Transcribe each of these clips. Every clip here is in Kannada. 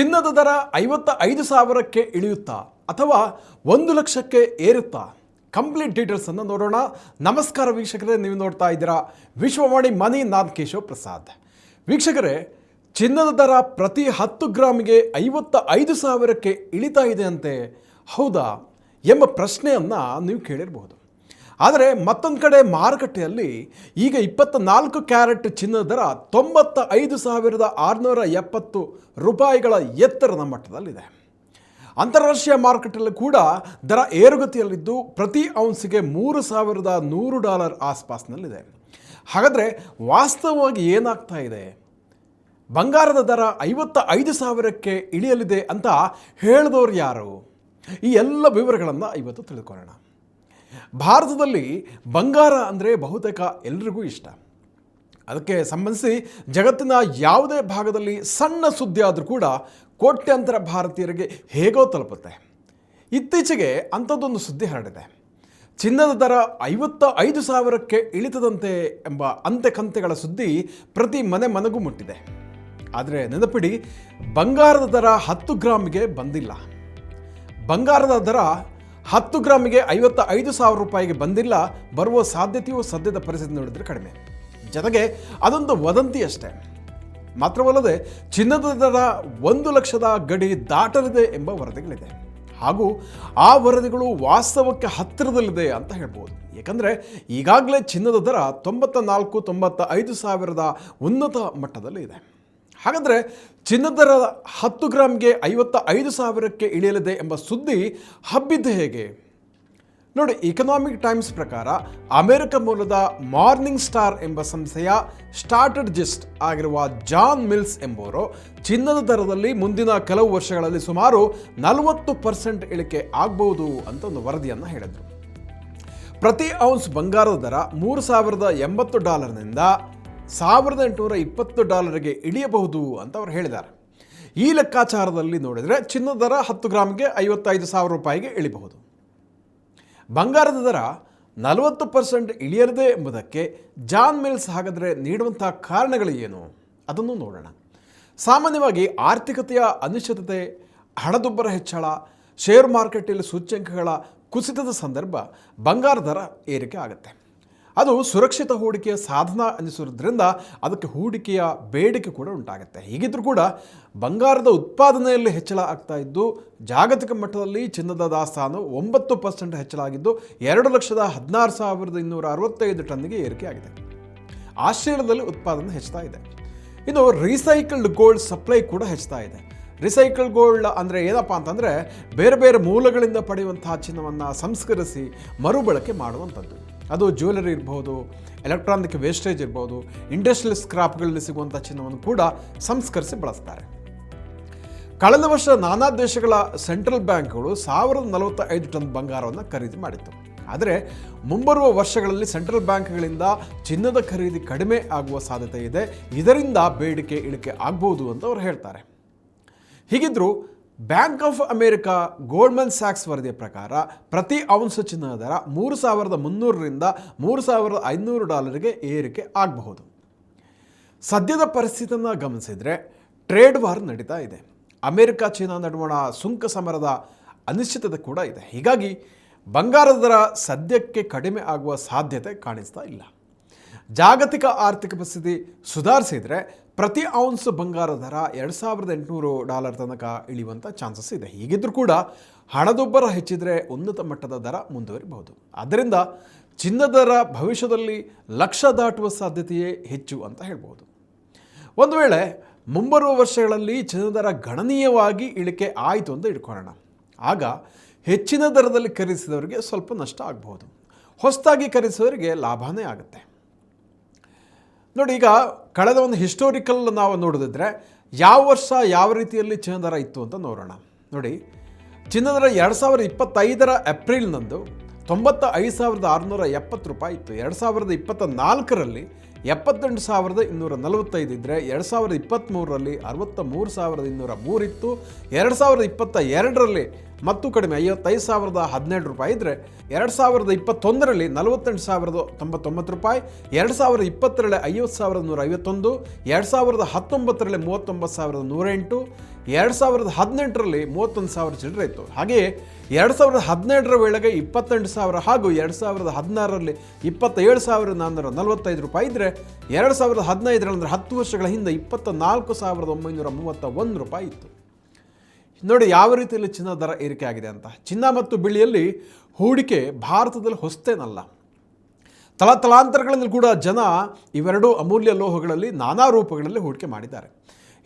ಚಿನ್ನದ ದರ ಐವತ್ತ ಐದು ಸಾವಿರಕ್ಕೆ ಇಳಿಯುತ್ತಾ ಅಥವಾ ಒಂದು ಲಕ್ಷಕ್ಕೆ ಏರುತ್ತಾ? ಕಂಪ್ಲೀಟ್ ಡೀಟೇಲ್ಸನ್ನು ನೋಡೋಣ. ನಮಸ್ಕಾರ ವೀಕ್ಷಕರೇ, ನೀವು ನೋಡ್ತಾ ಇದ್ದೀರಾ ವಿಶ್ವವಾಣಿ ಮನಿ ನಾನ್ ಕೇಶವ್ ಪ್ರಸಾದ್. ವೀಕ್ಷಕರೇ, ಚಿನ್ನದ ದರ ಪ್ರತಿ ಹತ್ತು ಗ್ರಾಮಿಗೆ ಐವತ್ತ ಐದು ಸಾವಿರಕ್ಕೆ ಇಳಿತಾ ಇದೆ ಅಂತೆ. ಹೌದಾ? ಎಂಬ ಪ್ರಶ್ನೆಯನ್ನು ನೀವು ಕೇಳಿರಬಹುದು ಆದರೆ ಮತ್ತೊಂದು ಕಡೆ ಮಾರುಕಟ್ಟೆಯಲ್ಲಿ ಈಗ ಇಪ್ಪತ್ತ ನಾಲ್ಕು ಕ್ಯಾರೆಟ್ ಚಿನ್ನದ ದರ ತೊಂಬತ್ತ ಐದು ಸಾವಿರದ ಆರುನೂರ ಎಪ್ಪತ್ತು ರೂಪಾಯಿಗಳ ಎತ್ತರದ ಮಟ್ಟದಲ್ಲಿದೆ. ಅಂತಾರಾಷ್ಟ್ರೀಯ ಮಾರುಕಟ್ಟೆಯಲ್ಲಿ ಕೂಡ ದರ ಏರುಗತಿಯಲ್ಲಿದ್ದು ಪ್ರತಿ ಔನ್ಸಿಗೆ ಮೂರು ಸಾವಿರದ ನೂರು ಡಾಲರ್ ಆಸ್ಪಾಸ್ನಲ್ಲಿದೆ. ಹಾಗಾದರೆ ವಾಸ್ತವವಾಗಿ ಏನಾಗ್ತಾ ಇದೆ? ಬಂಗಾರದ ದರ ಐವತ್ತ ಐದು ಸಾವಿರಕ್ಕೆ ಇಳಿಯಲಿದೆ ಅಂತ ಹೇಳಿದವರು ಯಾರು? ಈ ಎಲ್ಲ ವಿವರಗಳನ್ನು ಇವತ್ತು ತಿಳ್ಕೊಳ್ಳೋಣ. ಭಾರತದಲ್ಲಿ ಬಂಗಾರ ಅಂದರೆ ಬಹುತೇಕ ಎಲ್ರಿಗೂ ಇಷ್ಟ. ಅದಕ್ಕೆ ಸಂಬಂಧಿಸಿ ಜಗತ್ತಿನ ಯಾವುದೇ ಭಾಗದಲ್ಲಿ ಸಣ್ಣ ಸುದ್ದಿ ಆದರೂ ಕೂಡ ಕೋಟ್ಯಂತರ ಭಾರತೀಯರಿಗೆ ಹೇಗೋ ತಲುಪುತ್ತೆ. ಇತ್ತೀಚೆಗೆ ಅಂಥದ್ದೊಂದು ಸುದ್ದಿ ಹರಡಿದೆ. ಚಿನ್ನದ ದರ ಐವತ್ತ ಐದು ಸಾವಿರಕ್ಕೆ ಇಳಿತದಂತೆ ಎಂಬ ಅಂತೆ ಕಂತೆಗಳ ಸುದ್ದಿ ಪ್ರತಿ ಮನೆ ಮನೆಗೂ ಮುಟ್ಟಿದೆ. ಆದರೆ ನೆನಪಿಡಿ, ಬಂಗಾರದ ದರ ಹತ್ತು ಗ್ರಾಮ್ಗೆ ಬಂದಿಲ್ಲ. ಬಂಗಾರದ ದರ ಹತ್ತು ಗ್ರಾಮಿಗೆ ಐವತ್ತ ಐದು ಸಾವಿರ ರೂಪಾಯಿಗೆ ಬಂದಿಲ್ಲ, ಬರುವ ಸಾಧ್ಯತೆಯೂ ಸದ್ಯದ ಪರಿಸ್ಥಿತಿ ನೋಡಿದರೆ ಕಡಿಮೆ. ಜೊತೆಗೆ ಅದೊಂದು ವದಂತಿ ಅಷ್ಟೇ. ಮಾತ್ರವಲ್ಲದೆ, ಚಿನ್ನದ ದರ ಒಂದು ಲಕ್ಷದ ಗಡಿ ದಾಟಲಿದೆ ಎಂಬ ವರದಿಗಳಿದೆ. ಹಾಗೂ ಆ ವರದಿಗಳು ವಾಸ್ತವಕ್ಕೆ ಹತ್ತಿರದಲ್ಲಿದೆ ಅಂತ ಹೇಳ್ಬೋದು. ಏಕೆಂದರೆ, ಈಗಾಗಲೇ ಚಿನ್ನದ ದರ ತೊಂಬತ್ತ ನಾಲ್ಕು ತೊಂಬತ್ತ ಐದು ಸಾವಿರದ ಉನ್ನತ ಮಟ್ಟದಲ್ಲಿ ಇದೆ ಹಾಗಾದರೆ ಚಿನ್ನದ ದರ ಹತ್ತು ಗ್ರಾಮ್ಗೆ ಐವತ್ತ ಐದು ಸಾವಿರಕ್ಕೆ ಇಳಿಯಲಿದೆ ಎಂಬ ಸುದ್ದಿ ಹಬ್ಬಿದ್ದು ಹೇಗೆ? ನೋಡಿ ಇಕನಾಮಿಕ್ ಟೈಮ್ಸ್ ಪ್ರಕಾರ ಅಮೆರಿಕ ಮೂಲದ ಮಾರ್ನಿಂಗ್ ಸ್ಟಾರ್ ಎಂಬ ಸಂಸ್ಥೆಯ ಸ್ಟಾರ್ಟೆಡ್ ಜಿಸ್ಟ್ ಆಗಿರುವ ಜಾನ್ ಮಿಲ್ಸ್ ಎಂಬುವರು ಚಿನ್ನದ ದರದಲ್ಲಿ ಮುಂದಿನ ಕೆಲವು ವರ್ಷಗಳಲ್ಲಿ ಸುಮಾರು ನಲವತ್ತು ಪರ್ಸೆಂಟ್ ಇಳಿಕೆ ಆಗಬಹುದು ಅಂತ ಒಂದು ವರದಿಯನ್ನು ಹೇಳಿದರು. ಪ್ರತಿ ಔನ್ಸ್ ಬಂಗಾರದ ದರ ಮೂರು ಸಾವಿರದ ಎಂಬತ್ತು ಡಾಲರ್ನಿಂದ ಸಾವಿರದ ಎಂಟುನೂರ ಇಪ್ಪತ್ತು ಡಾಲರ್ಗೆ ಇಳಿಯಬಹುದು ಅಂತ ಅವರು ಹೇಳಿದ್ದಾರೆ. ಈ ಲೆಕ್ಕಾಚಾರದಲ್ಲಿ ನೋಡಿದರೆ ಚಿನ್ನದ ದರ ಹತ್ತು ಗ್ರಾಮ್ಗೆ ಐವತ್ತೈದು ಸಾವಿರ ರೂಪಾಯಿಗೆ ಇಳಿಬಹುದು. ಬಂಗಾರದ ದರ ನಲವತ್ತು ಪರ್ಸೆಂಟ್ ಇಳಿಯರದೆ ಎಂಬುದಕ್ಕೆ ಜಾನ್ ಮಿಲ್ಸ್ ಹಾಗಾದರೆ ನೀಡುವಂಥ ಕಾರಣಗಳು ಏನು? ಅದನ್ನು ನೋಡೋಣ. ಸಾಮಾನ್ಯವಾಗಿ ಆರ್ಥಿಕತೆಯ ಅನಿಶ್ಚಿತತೆ, ಹಣದುಬ್ಬರ ಹೆಚ್ಚಳ ಶೇರ್ ಮಾರ್ಕೆಟಲ್ಲಿ ಸೂಚ್ಯಂಕಗಳ ಕುಸಿತದ ಸಂದರ್ಭ ಬಂಗಾರ ದರ ಏರಿಕೆ ಆಗುತ್ತೆ. ಅದು ಸುರಕ್ಷಿತ ಹೂಡಿಕೆಯ ಸಾಧನ ಅನ್ನಿಸೋದ್ರಿಂದ ಅದಕ್ಕೆ ಹೂಡಿಕೆಯ ಬೇಡಿಕೆ ಕೂಡ ಉಂಟಾಗುತ್ತೆ. ಹೀಗಿದ್ರೂ ಕೂಡ ಬಂಗಾರದ ಉತ್ಪಾದನೆಯಲ್ಲಿ ಹೆಚ್ಚಳ ಆಗ್ತಾ ಇದ್ದು, ಜಾಗತಿಕ ಮಟ್ಟದಲ್ಲಿ ಚಿನ್ನದ ದಾಸ್ತಾನು ಒಂಬತ್ತು ಪರ್ಸೆಂಟ್ ಹೆಚ್ಚಳ ಆಗಿದ್ದು, ಎರಡು ಲಕ್ಷದ ಹದಿನಾರು ಸಾವಿರದ ಇನ್ನೂರ ಅರವತ್ತೈದು ಟನ್ಗೆ ಏರಿಕೆಯಾಗಿದೆ ಆಸ್ಟ್ರೇಲಿಯಾದಲ್ಲಿ ಉತ್ಪಾದನೆ ಹೆಚ್ಚುತ್ತಾ ಇದೆ. ಇನ್ನು ರೀಸೈಕಲ್ಡ್ ಗೋಲ್ಡ್ ಸಪ್ಲೈ ಕೂಡ ಹೆಚ್ಚುತ್ತಾ ಇದೆ. ರಿಸೈಕಲ್ ಗೋಲ್ಡ್ ಅಂದರೆ ಏನಪ್ಪ ಅಂತಂದರೆ ಬೇರೆ ಬೇರೆ ಮೂಲಗಳಿಂದ ಪಡೆಯುವಂತಹ ಚಿನ್ನವನ್ನು ಸಂಸ್ಕರಿಸಿ ಮರುಬಳಕೆ ಮಾಡುವಂಥದ್ದು. ಅದು ಜ್ಯುವೆಲರಿ ಇರ್ಬೋದು, ಎಲೆಕ್ಟ್ರಾನಿಕ್ ವೇಸ್ಟೇಜ್ ಇರ್ಬೋದು, ಇಂಡಸ್ಟ್ರಿಯಲ್ ಸ್ಕ್ರಾಪ್ಗಳಲ್ಲಿ ಸಿಗುವಂಥ ಚಿನ್ನವನ್ನು ಕೂಡ ಸಂಸ್ಕರಿಸಿ ಬಳಸ್ತಾರೆ. ಕಳೆದ ವರ್ಷ ನಾನಾ ದೇಶಗಳ ಸೆಂಟ್ರಲ್ ಬ್ಯಾಂಕ್ಗಳು ಸಾವಿರದ ನಲವತ್ತೈದು ಟನ್ ಬಂಗಾರವನ್ನು ಖರೀದಿ ಮಾಡಿತ್ತು. ಆದರೆ ಮುಂಬರುವ ವರ್ಷಗಳಲ್ಲಿ ಸೆಂಟ್ರಲ್ ಬ್ಯಾಂಕ್ಗಳಿಂದ ಚಿನ್ನದ ಖರೀದಿ ಕಡಿಮೆ ಆಗುವ ಸಾಧ್ಯತೆ ಇದೆ. ಇದರಿಂದ ಬೇಡಿಕೆ ಇಳಿಕೆ ಆಗ್ಬೋದು ಅಂತ ಅವರು ಹೇಳ್ತಾರೆ. ಹೀಗಿದ್ರೂ ಬ್ಯಾಂಕ್ ಆಫ್ ಅಮೇರಿಕಾ ಗೋಲ್ಡ್ಮನ್ ಸ್ಯಾಕ್ಸ್ ವರದಿಯ ಪ್ರಕಾರ ಪ್ರತಿ ಔನ್ಸ್ ಚಿನ್ನದ ದರ ಮೂರು ಸಾವಿರದ ಮುನ್ನೂರರಿಂದ ಮೂರು ಸಾವಿರದ ಐನೂರು ಡಾಲರ್ಗೆ ಏರಿಕೆ ಆಗಬಹುದು. ಸದ್ಯದ ಪರಿಸ್ಥಿತಿಯನ್ನು ಗಮನಿಸಿದರೆ ಟ್ರೇಡ್ ವಾರ್ ನಡೀತಾ ಇದೆ. ಅಮೆರಿಕ ಚೀನಾ ನಡುವಣ ಸುಂಕ ಸಮರದ ಅನಿಶ್ಚಿತತೆ ಕೂಡ ಇದೆ. ಹೀಗಾಗಿ ಬಂಗಾರದ ದರ ಸದ್ಯಕ್ಕೆ ಕಡಿಮೆ ಆಗುವ ಸಾಧ್ಯತೆ ಕಾಣಿಸ್ತಾ ಇಲ್ಲ. ಜಾಗತಿಕ ಆರ್ಥಿಕ ಪರಿಸ್ಥಿತಿ ಸುಧಾರಿಸಿದರೆ ಪ್ರತಿ ಔನ್ಸ್ ಬಂಗಾರ ದರ ಎರಡು ಸಾವಿರದ ಎಂಟುನೂರು ಡಾಲರ್ ತನಕ ಇಳಿಯುವಂಥ ಚಾನ್ಸಸ್ ಇದೆ. ಹೀಗಿದ್ರೂ ಕೂಡ ಹಣದುಬ್ಬರ ಹೆಚ್ಚಿದರೆ ಉನ್ನತ ಮಟ್ಟದ ದರ ಮುಂದುವರಿಬಹುದು. ಆದ್ದರಿಂದ ಚಿನ್ನದ ದರ ಭವಿಷ್ಯದಲ್ಲಿ ಲಕ್ಷ ದಾಟುವ ಸಾಧ್ಯತೆಯೇ ಹೆಚ್ಚು ಅಂತ ಹೇಳ್ಬೋದು ಒಂದು ವೇಳೆ ಮುಂಬರುವ ವರ್ಷಗಳಲ್ಲಿ ಚಿನ್ನದ ದರ ಗಣನೀಯವಾಗಿ ಇಳಿಕೆ ಆಯಿತು ಅಂತ ಇಟ್ಕೊಳ್ಳೋಣ. ಆಗ ಹೆಚ್ಚಿನ ದರದಲ್ಲಿ ಖರೀದಿಸಿದವರಿಗೆ ಸ್ವಲ್ಪ ನಷ್ಟ ಆಗಬಹುದು. ಹೊಸದಾಗಿ ಖರೀದಿಸಿದವರಿಗೆ ಲಾಭನೇ ಆಗುತ್ತೆ. ನೋಡಿ, ಈಗ ಕಳೆದ ಒಂದು ಹಿಸ್ಟೋರಿಕಲ್ ನಾವು ನೋಡಿದ್ರೆ ಯಾವ ವರ್ಷ ಯಾವ ರೀತಿಯಲ್ಲಿ ಚಿನ್ನದರ ದರ ಇತ್ತು ಅಂತ ನೋಡೋಣ. ನೋಡಿ ಚಿನ್ನದರ ದರ ಎರಡು ಸಾವಿರದ ಇಪ್ಪತ್ತೈದರ ಏಪ್ರಿಲ್ನಂದು ತೊಂಬತ್ತ ಐದು ಸಾವಿರದ ಆರುನೂರ ಎಪ್ಪತ್ತು ರೂಪಾಯಿ ಇತ್ತು. ಎರಡು ಸಾವಿರದ ಇಪ್ಪತ್ತ ನಾಲ್ಕರಲ್ಲಿ ಎಪ್ಪತ್ತೆಂಟು ಸಾವಿರದ ಇನ್ನೂರ ನಲವತ್ತೈದು ಇದ್ದರೆ ಎರಡು ಸಾವಿರದ ಇಪ್ಪತ್ತ್ಮೂರರಲ್ಲಿ ಅರವತ್ತ ಮೂರು ಸಾವಿರದ ಇನ್ನೂರ ಮೂರಿತ್ತು, ಎರಡು ಸಾವಿರದ ಇಪ್ಪತ್ತ ಎರಡರಲ್ಲಿ ಮತ್ತು ಕಡಿಮೆ ಐವತ್ತೈದು ಸಾವಿರದ ಹದಿನೆಂಟು ರೂಪಾಯಿ ಇದ್ದರೆ ಎರಡು ಸಾವಿರದ ಇಪ್ಪತ್ತೊಂದರಲ್ಲಿ ನಲವತ್ತೆಂಟು ಸಾವಿರದ ತೊಂಬತ್ತೊಂಬತ್ತು ರೂಪಾಯಿ, ಎರಡು ಸಾವಿರದ ಇಪ್ಪತ್ತರಲ್ಲಿ ಐವತ್ತು ಸಾವಿರದ ನೂರ ಐವತ್ತೊಂದು, ಎರಡು ಸಾವಿರದ ಹತ್ತೊಂಬತ್ತರಲ್ಲಿ ಮೂವತ್ತೊಂಬತ್ತು ಸಾವಿರದ ನೂರೆಂಟು ಎರಡು ಸಾವಿರದ ಹದಿನೆಂಟರಲ್ಲಿ ಮೂವತ್ತೊಂದು ಸಾವಿರ ಚಿಲ್ಲರೆ ಇತ್ತು. ಹಾಗೆಯೇ ಎರಡು ಸಾವಿರದ ಹದಿನೆಂಟರ ವೇಳೆಗೆ ಇಪ್ಪತ್ತೆಂಟು ಸಾವಿರ ಹಾಗೂ ಎರಡು ಸಾವಿರದ ಹದಿನಾರರಲ್ಲಿ ಇಪ್ಪತ್ತೇಳು ಸಾವಿರದ ನಾನ್ನೂರ ನಲವತ್ತೈದು ರೂಪಾಯಿ ಇದ್ದರೆ ಎರಡು ಸಾವಿರದ ಹದಿನೈದರಲ್ಲಿ ಅಂದರೆ ಹತ್ತು ವರ್ಷಗಳ ಹಿಂದೆ ಇಪ್ಪತ್ತ ನಾಲ್ಕು ಸಾವಿರದ ಒಂಬೈನೂರ ಮೂವತ್ತ ಒಂದು ರೂಪಾಯಿ ಇತ್ತು. ನೋಡಿ ಯಾವ ರೀತಿಯಲ್ಲಿ ಚಿನ್ನ ದರ ಏರಿಕೆ ಆಗಿದೆ ಅಂತ. ಚಿನ್ನ ಮತ್ತು ಬೆಳ್ಳಿಯಲ್ಲಿ ಹೂಡಿಕೆ ಭಾರತದಲ್ಲಿ ಹೊಸ್ತೇನಲ್ಲ. ತಲತಲಾಂತರಗಳಲ್ಲಿ ಕೂಡ ಜನ ಇವೆರಡೂ ಅಮೂಲ್ಯ ಲೋಹಗಳಲ್ಲಿ ನಾನಾ ರೂಪಗಳಲ್ಲಿ ಹೂಡಿಕೆ ಮಾಡಿದ್ದಾರೆ.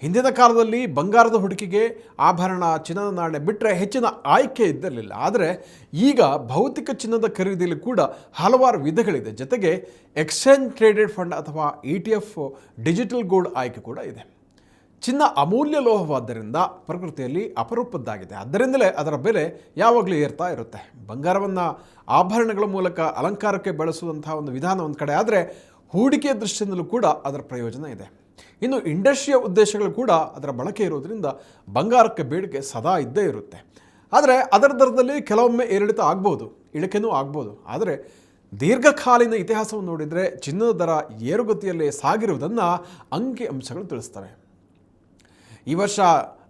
ಹಿಂದಿನ ಕಾಲದಲ್ಲಿ ಬಂಗಾರದ ಹುಡುಕಿಗೆ ಆಭರಣ ಚಿನ್ನದ ನಾಣ್ಯ ಬಿಟ್ಟರೆ ಹೆಚ್ಚಿನ ಆಯ್ಕೆ ಇದ್ದಿರಲಿಲ್ಲ. ಆದರೆ ಈಗ ಭೌತಿಕ ಚಿನ್ನದ ಖರೀದಿಯಲ್ಲಿ ಕೂಡ ಹಲವಾರು ವಿಧಗಳಿದೆ. ಜೊತೆಗೆ ಎಕ್ಸ್ಚೇಂಜ್ ಟ್ರೇಡೆಡ್ ಫಂಡ್ ಅಥವಾ E T F digital gold ಆಯ್ಕೆ ಕೂಡ ಇದೆ. ಚಿನ್ನ ಅಮೂಲ್ಯ ಲೋಹವಾದ್ದರಿಂದ ಪ್ರಕೃತಿಯಲ್ಲಿ ಅಪರೂಪದ್ದಾಗಿದೆ. ಆದ್ದರಿಂದಲೇ ಅದರ ಬೆಲೆ ಯಾವಾಗಲೂ ಏರ್ತಾ ಇರುತ್ತೆ. ಬಂಗಾರವನ್ನು ಆಭರಣಗಳ ಮೂಲಕ ಅಲಂಕಾರಕ್ಕೆ ಬಳಸುವಂತಹ ಒಂದು ವಿಧಾನ ಒಂದು ಕಡೆ ಆದರೆ ಹೂಡಿಕೆಯ ದೃಷ್ಟಿಯಿಂದಲೂ ಕೂಡ ಅದರ ಪ್ರಯೋಜನ ಇದೆ. ಇನ್ನು ಇಂಡಸ್ಟ್ರಿಯ ಉದ್ದೇಶಗಳು ಕೂಡ ಅದರ ಬಳಕೆ ಇರೋದ್ರಿಂದ ಬಂಗಾರಕ್ಕೆ ಬೇಡಿಕೆ ಸದಾ ಇದ್ದೇ ಇರುತ್ತೆ. ಆದರೆ ಅದರ ದರದಲ್ಲಿ ಕೆಲವೊಮ್ಮೆ ಏರಿಳಿತ ಆಗ್ಬೋದು, ಇಳಿಕೆನೂ ಆಗ್ಬೋದು. ಆದರೆ ದೀರ್ಘಕಾಲೀನ ಇತಿಹಾಸವನ್ನು ನೋಡಿದರೆ ಚಿನ್ನದ ದರ ಏರುಗತಿಯಲ್ಲಿ ಸಾಗಿರುವುದನ್ನು ಅಂಕಿ ಅಂಶಗಳು ತಿಳಿಸ್ತವೆ. ಈ ವರ್ಷ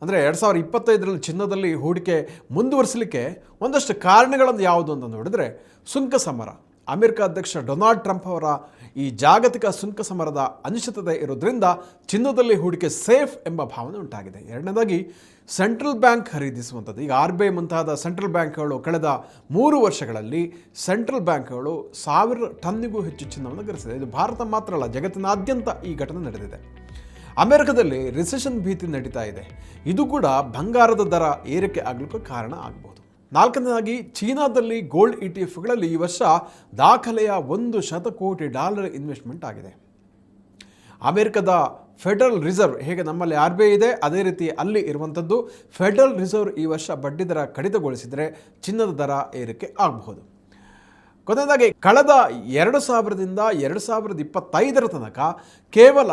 ಅಂದರೆ ಎರಡು ಸಾವಿರದ ಇಪ್ಪತ್ತೈದರಲ್ಲಿ ಚಿನ್ನದಲ್ಲಿ ಹೂಡಿಕೆ ಮುಂದುವರಿಸಲಿಕ್ಕೆ ಒಂದಷ್ಟು ಕಾರಣಗಳನ್ನು ಯಾವುದು ಅಂತ ನೋಡಿದರೆ ಸುಂಕ ಸಮರ ಅಮೆರಿಕ ಅಧ್ಯಕ್ಷ ಡೊನಾಲ್ಡ್ ಟ್ರಂಪ್ ಅವರ ಈ ಜಾಗತಿಕ ಸುಂಕ ಸಮರದ ಅನಿಶ್ಚಿತತೆ ಇರೋದ್ರಿಂದ ಚಿನ್ನದಲ್ಲಿ ಹೂಡಿಕೆ ಸೇಫ್ ಎಂಬ ಭಾವನೆ ಉಂಟಾಗಿದೆ. ಎರಡನೇದಾಗಿ, ಸೆಂಟ್ರಲ್ ಬ್ಯಾಂಕ್ ಖರೀದಿಸುವಂಥದ್ದು. ಈಗ ಆರ್ ಬಿ ಐ ಮುಂತಾದ ಸೆಂಟ್ರಲ್ ಬ್ಯಾಂಕ್ಗಳು ಕಳೆದ ಮೂರು ವರ್ಷಗಳಲ್ಲಿ ಸೆಂಟ್ರಲ್ ಬ್ಯಾಂಕ್ಗಳು ಸಾವಿರ ಟನ್ನಿಗೂ ಹೆಚ್ಚು ಚಿನ್ನವನ್ನು ಗರಿಸಿದೆ ಇದು ಭಾರತ ಮಾತ್ರ ಅಲ್ಲ, ಜಗತ್ತಿನಾದ್ಯಂತ ಈ ಘಟನೆ ನಡೆದಿದೆ. ಅಮೆರಿಕದಲ್ಲಿ ರಿಸೆಷನ್ ಭೀತಿ ನಡೀತಾ ಇದೆ. ಇದು ಕೂಡ ಬಂಗಾರದ ದರ ಏರಿಕೆ ಆಗಲಿಕ್ಕೆ ಕಾರಣ ಆಗಬಹುದು. ನಾಲ್ಕನೇದಾಗಿ, ಚೀನಾದಲ್ಲಿ ಗೋಲ್ಡ್ ಇ ಟಿ ಎಫ್ಗಳಲ್ಲಿ ಈ ವರ್ಷ ದಾಖಲೆಯ ಒಂದು ಶತಕೋಟಿ ಡಾಲರ್ ಇನ್ವೆಸ್ಟ್ಮೆಂಟ್ ಆಗಿದೆ. ಅಮೆರಿಕದ ಫೆಡರಲ್ ರಿಸರ್ವ್ ಹೇಗೆ ನಮ್ಮಲ್ಲಿ ಆರ್ ಬಿ ಇದೆ, ಅದೇ ರೀತಿ ಅಲ್ಲಿ ಇರುವಂಥದ್ದು ಫೆಡರಲ್ ರಿಸರ್ವ್ ಈ ವರ್ಷ ಬಡ್ಡಿ ದರ ಕಡಿತಗೊಳಿಸಿದರೆ ಚಿನ್ನದ ದರ ಏರಿಕೆ ಆಗಬಹುದು. ಕೊನೆಯದಾಗಿ, ಕಳೆದ ಎರಡು ಸಾವಿರದಿಂದ ಎರಡು ಸಾವಿರದ ಇಪ್ಪತ್ತೈದರ ತನಕ ಕೇವಲ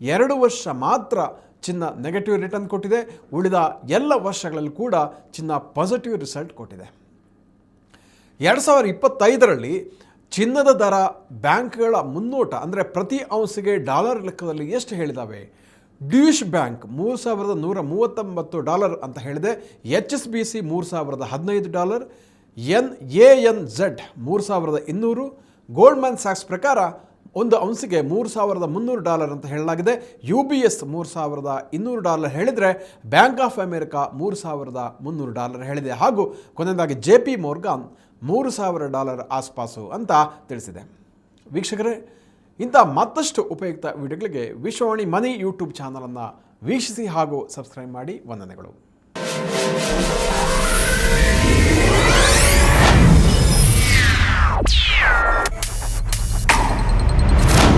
ಎರಡು ವರ್ಷ ಮಾತ್ರ ಚಿನ್ನ ನೆಗೆಟಿವ್ ರಿಟರ್ನ್ ಕೊಟ್ಟಿದೆ. ಉಳಿದ ಎಲ್ಲ ವರ್ಷಗಳಲ್ಲಿ ಕೂಡ ಚಿನ್ನ ಪಾಸಿಟಿವ್ ರಿಸಲ್ಟ್ ಕೊಟ್ಟಿದೆ. ಎರಡು ಸಾವಿರ ಇಪ್ಪತ್ತೈದರಲ್ಲಿ ಚಿನ್ನದ ದರ ಬ್ಯಾಂಕ್ಗಳ ಮುನ್ನೋಟ ಅಂದರೆ ಪ್ರತಿ ಅಂಶಿಗೆ ಡಾಲರ್ ಲೆಕ್ಕದಲ್ಲಿ ಎಷ್ಟು ಹೇಳಿದಾವೆ? ಡ್ಯೂಷ್ ಬ್ಯಾಂಕ್ ಮೂರು ಸಾವಿರದ ನೂರ ಮೂವತ್ತೊಂಬತ್ತು ಡಾಲರ್ ಅಂತ ಹೇಳಿದೆ. ಎಚ್ ಎಸ್ ಬಿ ಸಿ ಮೂರು ಸಾವಿರದ ಹದಿನೈದು dollar. N A N Z ಮೂರು ಸಾವಿರದ ಇನ್ನೂರು. ಗೋಲ್ಡ್ಮ್ಯಾನ್ ಸ್ಯಾಕ್ಸ್ ಪ್ರಕಾರ ಒಂದು ಔನ್ಸಿಗೆ ಮೂರು ಸಾವಿರದ ಮುನ್ನೂರು ಡಾಲರ್ ಅಂತ ಹೇಳಲಾಗಿದೆ. ಯು ಬಿ ಎಸ್ ಮೂರು ಸಾವಿರದ ಇನ್ನೂರು ಡಾಲರ್ ಹೇಳಿದರೆ ಬ್ಯಾಂಕ್ ಆಫ್ ಅಮೆರಿಕಾ ಮೂರು ಸಾವಿರದ ಮುನ್ನೂರು ಡಾಲರ್ ಹೇಳಿದೆ. ಹಾಗೂ ಕೊನೆಯದಾಗಿ ಜೆ ಪಿ ಮೋರ್ಗಾನ್ ಮೂರು ಸಾವಿರ ಡಾಲರ್ ಆಸ್ಪಾಸು ಅಂತ ತಿಳಿಸಿದೆ. ವೀಕ್ಷಕರೇ, ಇಂಥ ಮತ್ತಷ್ಟು ಉಪಯುಕ್ತ ವಿಡಿಯೋಗಳಿಗೆ ವಿಶ್ವವಾಣಿ ಮನಿ ಯೂಟ್ಯೂಬ್ ಚಾನಲನ್ನು ವೀಕ್ಷಿಸಿ ಹಾಗೂ ಸಬ್ಸ್ಕ್ರೈಬ್ ಮಾಡಿ. ವಂದನೆಗಳು.